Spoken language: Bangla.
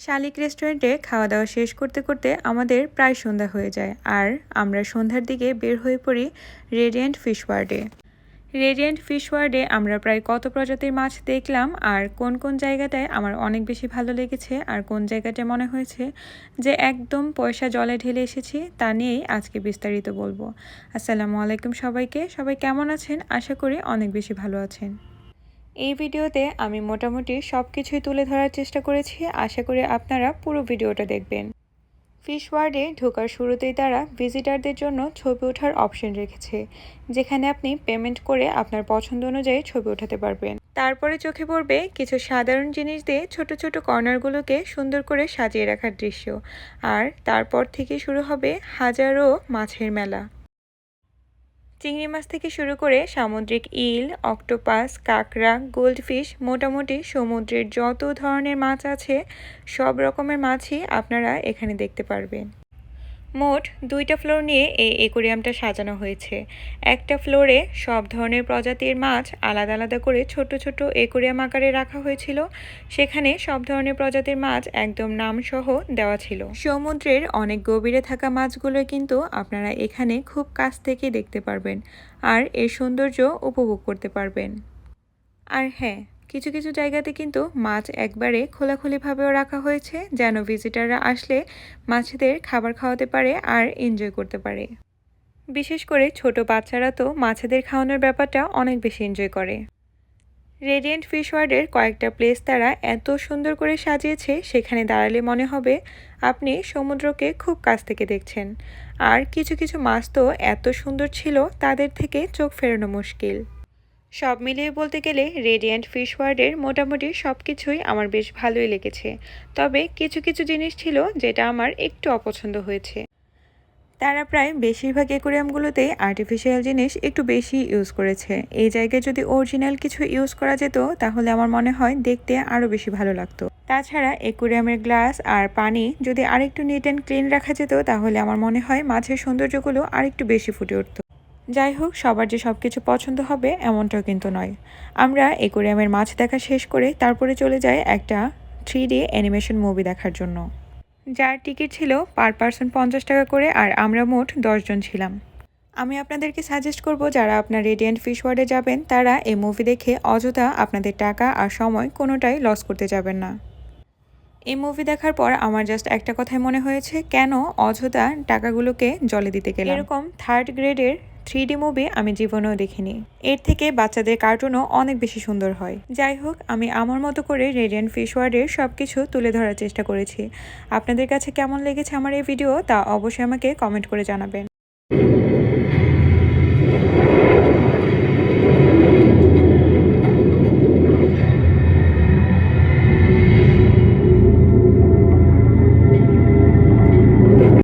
শালিক রেস্টুরেন্টে খাওয়া দাওয়া শেষ করতে করতে আমাদের প্রায় সন্ধ্যা হয়ে যায় আর আমরা সন্ধ্যার দিকে বের হয়ে পড়ি রেডিয়েন্ট ফিশ ওয়ার্ডে। রেডিয়েন্ট ফিশ ওয়ার্ডে আমরা প্রায় কত প্রজাতির মাছ দেখলাম আর কোন কোন জায়গাটায় আমার অনেক বেশি ভালো লেগেছে আর কোন জায়গাটায় মনে হয়েছে যে একদম পয়সা জলে ঢেলে এসেছি তা নিয়েই আজকে বিস্তারিত বলব। আসসালামু আলাইকুম সবাইকে। সবাই কেমন আছেন? আশা করি অনেক বেশি ভালো আছেন। এই ভিডিওতে আমি মোটামুটি সব কিছুই তুলে ধরার চেষ্টা করেছি। আশা করি আপনারা পুরো ভিডিওটা দেখবেন। ফিশ ওয়ার্ডে ঢোকার শুরুতেই তারা ভিজিটারদের জন্য ছবি ওঠার অপশন রেখেছে, যেখানে আপনি পেমেন্ট করে আপনার পছন্দ অনুযায়ী ছবি ওঠাতে পারবেন। তারপরে চোখে পড়বে কিছু সাধারণ জিনিস দিয়ে ছোট ছোট কর্নারগুলোকে সুন্দর করে সাজিয়ে রাখার দৃশ্য। আর তারপর থেকে শুরু হবে হাজারো মাছের মেলা। চিংড়ি মাছ থেকে শুরু করে সামুদ্রিক ইল, অক্টোপাস, কাঁকড়া, গোল্ডফিশ, মোটামুটি সমুদ্রের যত ধরনের মাছ আছে, সব রকমের মাছই আপনারা এখানে দেখতে পারবেন। মোট দুইটা ফ্লোর নিয়ে এই একুরিয়ামটা সাজানো হয়েছে। একটা ফ্লোরে সব ধরনের প্রজাতির মাছ আলাদা আলাদা করে ছোট ছোট একুরিয়াম আকারে রাখা হয়েছিল। সেখানে সব ধরনের প্রজাতির মাছ একদম নামসহ দেওয়া ছিল। সমুদ্রের অনেক গভীরে থাকা মাছগুলো কিন্তু আপনারা এখানে খুব কাছ থেকে দেখতে পারবেন। আর এর সৌন্দর্য উপভোগ করতে পারবেন। আর হ্যাঁ কিছু কিছু জায়গাতে কিন্তু মাছ একবারে খোলাখুলিভাবেও রাখা হয়েছে, যেন ভিজিটাররা আসলে মাছেদের খাবার খাওয়াতে পারে আর এনজয় করতে পারে। বিশেষ করে ছোট বাচ্চারা তো মাছেদের খাওয়ানোর ব্যাপারটা অনেক বেশি এনজয় করে। রেডিয়েন্ট ফিশ ওয়ার্ডের কয়েকটা প্লেস তারা এত সুন্দর করে সাজিয়েছে, সেখানে দাঁড়ালে মনে হবে আপনি সমুদ্রকে খুব কাছ থেকে দেখছেন। আর কিছু কিছু মাছ তো এত সুন্দর ছিল, তাদের থেকে চোখ ফেরানো মুশকিল। সব মিলিয়ে বলতে গেলে রেডিয়েন্ট ফিশ ওয়ার্ডের মোটামুটি সব কিছুই আমার বেশ ভালোই লেগেছে। তবে কিছু কিছু জিনিস ছিল যেটা আমার একটু অপছন্দ হয়েছে। তারা প্রায় বেশিরভাগ অ্যাকোরিয়ামগুলোতেই আর্টিফিশিয়াল জিনিস একটু বেশি ইউজ করেছে। এই জায়গায় যদি অরিজিনাল কিছু ইউজ করা যেত, তাহলে আমার মনে হয় দেখতে আরও বেশি ভালো লাগতো। তাছাড়া অ্যাকোরিয়ামের গ্লাস আর পানি যদি আরেকটু নিট অ্যান্ড ক্লিন রাখা যেত, তাহলে আমার মনে হয় মাছের সৌন্দর্যগুলো আরেকটু বেশি ফুটে উঠতো। যাই হোক, সবার যে সব কিছু পছন্দ হবে এমনটাও কিন্তু নয়। আমরা একুরিয়ামের মাছ দেখা শেষ করে তারপরে চলে যাই একটা থ্রি ডি অ্যানিমেশন মুভি দেখার জন্য। যার টিকিট ছিল পার পার্সন পঞ্চাশ টাকা করে আর আমরা মোট দশজন ছিলাম। আমি আপনাদেরকে সাজেস্ট করব, যারা আপনার রেডিয়েন্ট ফিশ ওয়ার্ডে যাবেন, তারা এই মুভি দেখে অযথা আপনাদের টাকা আর সময় কোনোটাই লস করতে যাবেন না। এই মুভি দেখার পর আমার জাস্ট একটা কথাই মনে হয়েছে, কেন অযথা টাকাগুলোকে জলে দিতে গেলে এরকম থার্ড গ্রেডের থ্রি ডি মুভি আমি জীবনেও দেখিনি। এর থেকে বাচ্চাদের কার্টুনও অনেক বেশি সুন্দর হয়। যাই হোক, আমি আমার মতো করে রেডিয়ান ফিশ ওয়ার্ডের সব কিছু তুলে ধরার চেষ্টা করেছি। আপনাদের কাছে কেমন লেগেছে আমার এই ভিডিও তা অবশ্যই আমাকে কমেন্ট করে জানাবেন।